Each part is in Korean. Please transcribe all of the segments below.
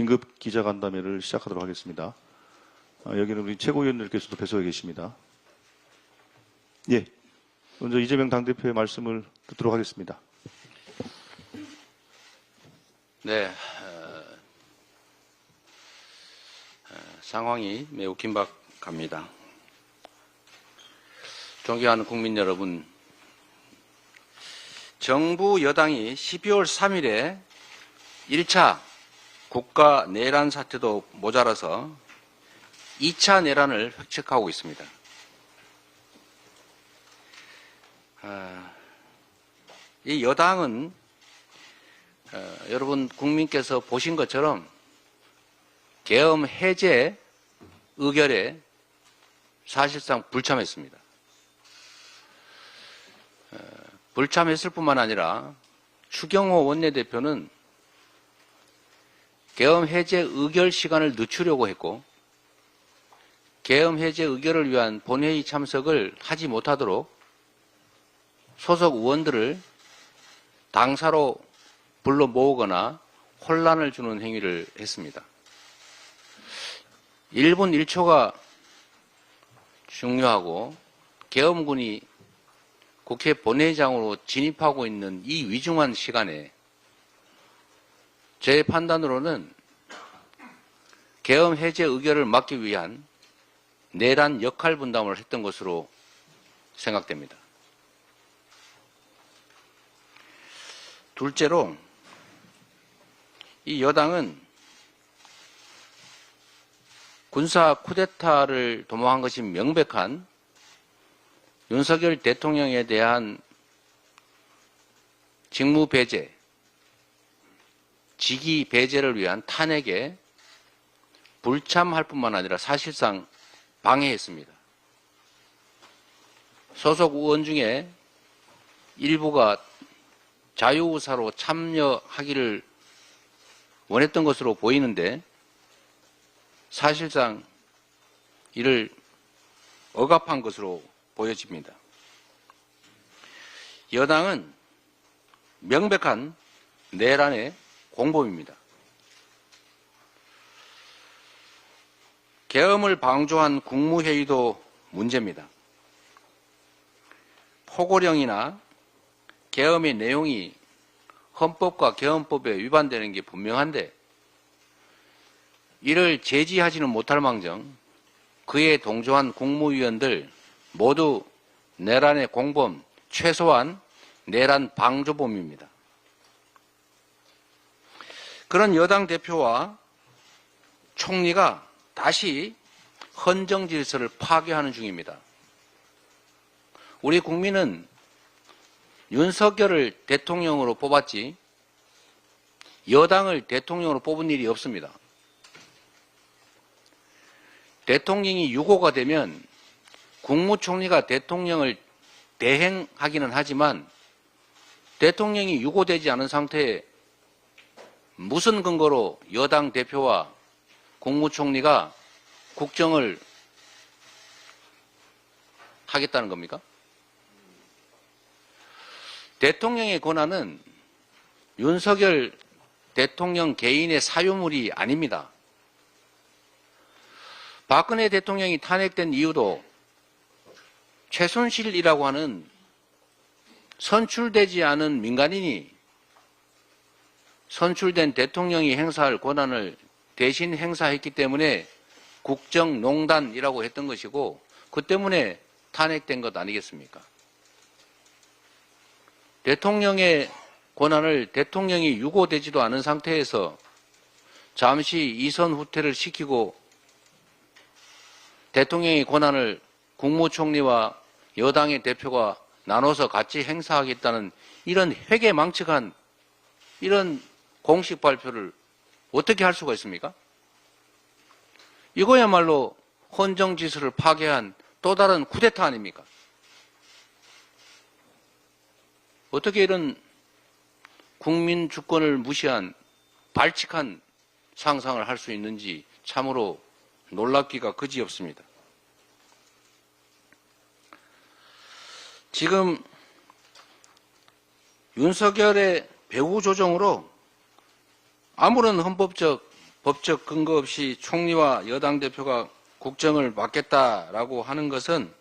긴급 기자간담회를 시작하도록 하겠습니다. 아, 여기는 우리 최고위원들께서도 배석해 계십니다. 예. 먼저 이재명 당대표의 말씀을 듣도록 하겠습니다. 네, 어, 어, 상황이 매우 긴박합니다. 존경하는 국민 여러분, 정부 여당이 12월 3일에 1차 국가 내란 사태도 모자라서 2차 내란을 획책하고 있습니다. 아, 이 여당은 어, 여러분 국민께서 보신 것처럼 계엄 해제 의결에 사실상 불참했습니다. 어, 불참했을 뿐만 아니라 추경호 원내대표는 계엄 해제 의결 시간을 늦추려고 했고 계엄 해제 의결을 위한 본회의 참석을 하지 못하도록 소속 의원들을 당사로 불러 모으거나 혼란을 주는 행위를 했습니다. 1분 1초가 중요하고 계엄군이 국회 본회의장으로 진입하고 있는 이 위중한 시간에 제 판단으로는 계엄 해제 의결을 막기 위한 내란 역할 분담을 했던 것으로 생각됩니다. 둘째로 이 여당은 군사 쿠데타를 도모한 것이 명백한 윤석열 대통령에 대한 직무 배제, 직위 배제를 위한 탄핵에 불참할 뿐만 아니라 사실상 방해했습니다. 소속 의원 중에 일부가 자유의사로 참여하기를 원했던 것으로 보이는데 사실상 이를 억압한 것으로 보여집니다. 여당은 명백한 내란의 공범입니다. 계엄을 방조한 국무회의도 문제입니다. 포고령이나 계엄의 내용이 헌법과 계엄법에 위반되는 게 분명한데 이를 제지하지는 못할 망정 그에 동조한 국무위원들 모두 내란의 공범 최소한 내란 방조범입니다. 그런 여당 대표와 총리가 다시 헌정 질서를 파괴하는 중입니다. 우리 국민은 윤석열을 대통령으로 뽑았지 여당을 대통령으로 뽑은 일이 없습니다. 대통령이 유고가 되면 국무총리가 대통령을 대행하기는 하지만 대통령이 유고되지 않은 상태에 무슨 근거로 여당 대표와 국무총리가 국정을 하겠다는 겁니까? 대통령의 권한은 윤석열 대통령 개인의 사유물이 아닙니다. 박근혜 대통령이 탄핵된 이유도 최순실이라고 하는 선출되지 않은 민간인이 선출된 대통령이 행사할 권한을 대신 행사했기 때문에 국정농단이라고 했던 것이고 그 때문에 탄핵된 것 아니겠습니까? 대통령의 권한을 대통령이 유고되지도 않은 상태에서 잠시 이선 후퇴를 시키고 대통령의 권한을 국무총리와 여당의 대표가 나눠서 같이 행사하겠다는 이런 회계망측한 이런 공식 발표를 어떻게 할 수가 있습니까? 이거야말로 헌정지수를 파괴한 또 다른 쿠데타 아닙니까? 어떻게 이런 국민 주권을 무시한 발칙한 상상을 할 수 있는지 참으로 놀랍기가 그지없습니다. 지금 윤석열의 배후 조정으로 아무런 헌법적 법적 근거 없이 총리와 여당 대표가 국정을 맡겠다라고 하는 것은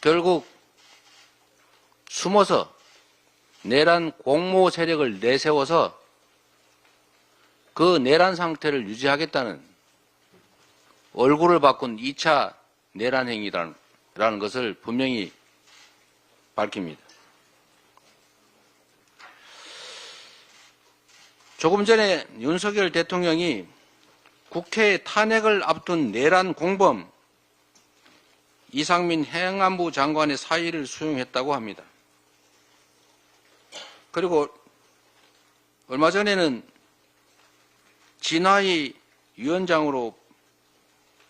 결국 숨어서 내란 공모 세력을 내세워서 그 내란 상태를 유지하겠다는 얼굴을 바꾼 2차 내란 행위라는 라는 것을 분명히 밝힙니다. 조금 전에 윤석열 대통령이 국회 탄핵을 앞둔 내란 공범 이상민 행안부 장관의 사의를 수용했다고 합니다. 그리고 얼마 전에는 진화희 위원장으로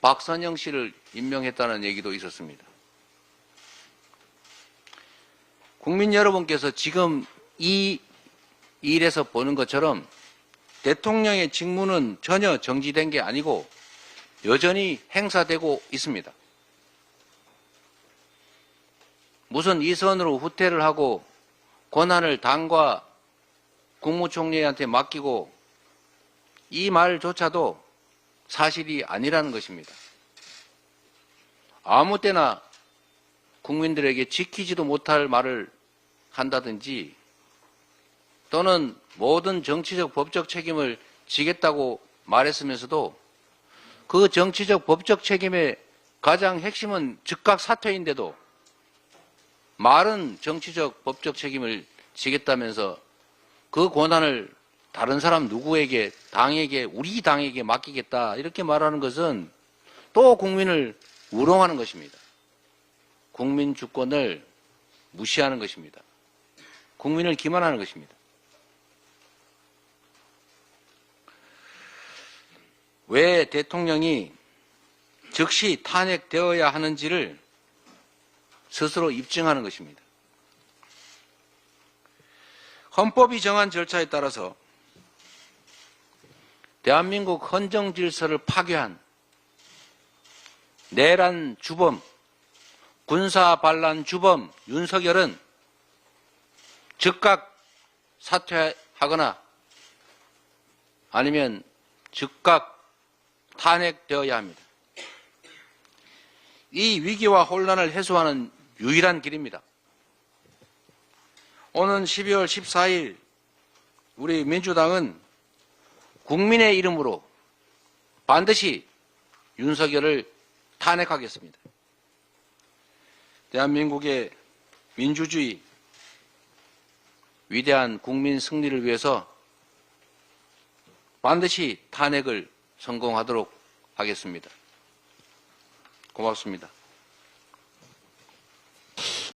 박선영 씨를 임명했다는 얘기도 있었습니다. 국민 여러분께서 지금 이 일에서 보는 것처럼 대통령의 직무는 전혀 정지된 게 아니고 여전히 행사되고 있습니다. 무슨 이선으로 후퇴를 하고 권한을 당과 국무총리한테 맡기고 이 말조차도 사실이 아니라는 것입니다. 아무 때나 국민들에게 지키지도 못할 말을 한다든지 또는 모든 정치적 법적 책임을 지겠다고 말했으면서도 그 정치적 법적 책임의 가장 핵심은 즉각 사퇴인데도 말은 정치적 법적 책임을 지겠다면서 그 권한을 다른 사람 누구에게 당에게 우리 당에게 맡기겠다 이렇게 말하는 것은 또 국민을 우롱하는 것입니다. 국민 주권을 무시하는 것입니다. 국민을 기만하는 것입니다. 왜 대통령이 즉시 탄핵되어야 하는지를 스스로 입증하는 것입니다. 헌법이 정한 절차에 따라서 대한민국 헌정 질서를 파괴한 내란 주범, 군사 반란 주범 윤석열은 즉각 사퇴하거나 아니면 즉각 탄핵되어야 합니다. 이 위기와 혼란을 해소하는 유일한 길입니다. 오는 12월 14일 우리 민주당은 국민의 이름으로 반드시 윤석열을 탄핵하겠습니다. 대한민국의 민주주의 위대한 국민 승리를 위해서 반드시 탄핵을 성공하도록 하겠습니다. 고맙습니다.